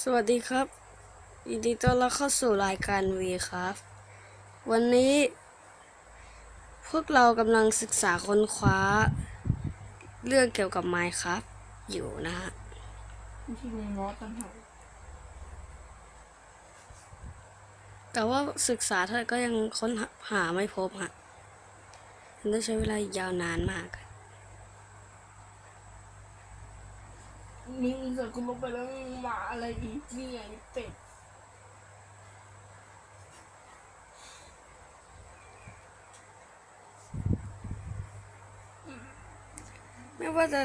สวัสดีครับยินดีต้อนรับเข้าสู่รายการวีครับ วันนี้ พวกเรากำลังศึกษาค้นคว้า เรื่องเกี่ยวกับ Minecraft อยู่นะฮะที่ในงอต่างหากแต่ว่าศึกษาเท่าไหร่ก็ยังค้นหาไม่พบฮะมันต้องใช้เวลายาวนานมาก มีมึงเกิดคุณลงไปแล้วมาอะไรอีกเนี่ยไอ้เป็ดไม่ว่าจะ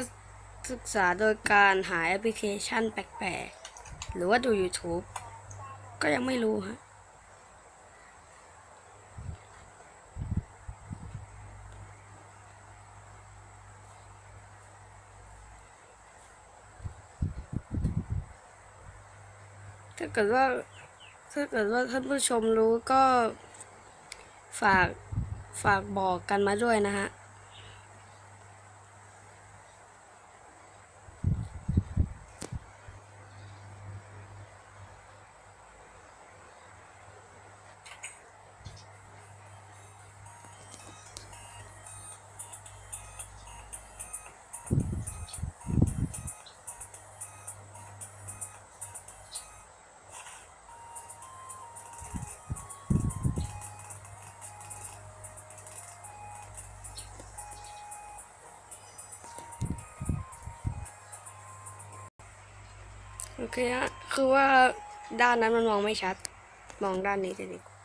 ศึกษาโดยการหาแอปพลิเคชันแปลกๆ หรือว่าดู YouTube ก็ยังไม่รู้ฮะ ถ้าเกิดว่าถ้าเกิดว่าท่านผู้ชมรู้ก็ฝากฝากบอกกันมาด้วยนะฮะ โอเคฮะคือว่าด้านนั้นมันมองไม่ชัด มองด้านนี้จะดีกว่า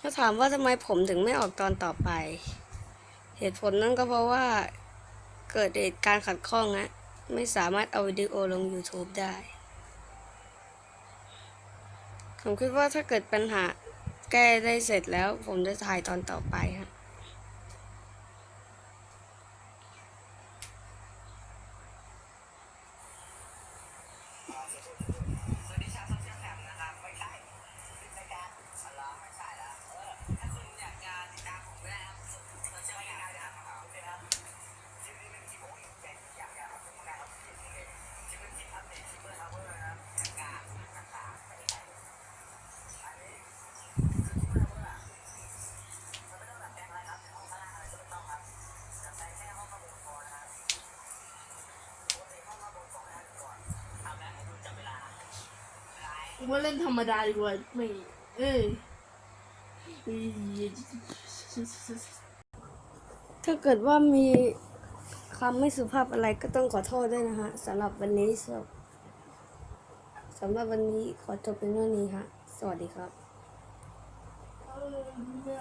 ถ้าถามว่าทำไมผมถึงไม่ออกตอนต่อไป เหตุผลนั่นก็เพราะว่าเกิดเหตุการณ์ขัดข้องนะ ไม่สามารถเอาวิดีโอลง YouTube ได้ ผมคิดว่าถ้าเกิดปัญหาแก้ได้เสร็จแล้ว ผมจะถ่ายตอนต่อไปครับ ว่าเล่นธรรมดาดีกว่าไม่เอ้ยเอ้ยถ้าเกิดว่ามีคำไม่สุภาพอะไรก็ต้องขอโทษด้วยนะฮะสำหรับวันนี้สำสำหรับวันนี้ขอจบเป็นเท่านี้ฮะสวัสดีครับ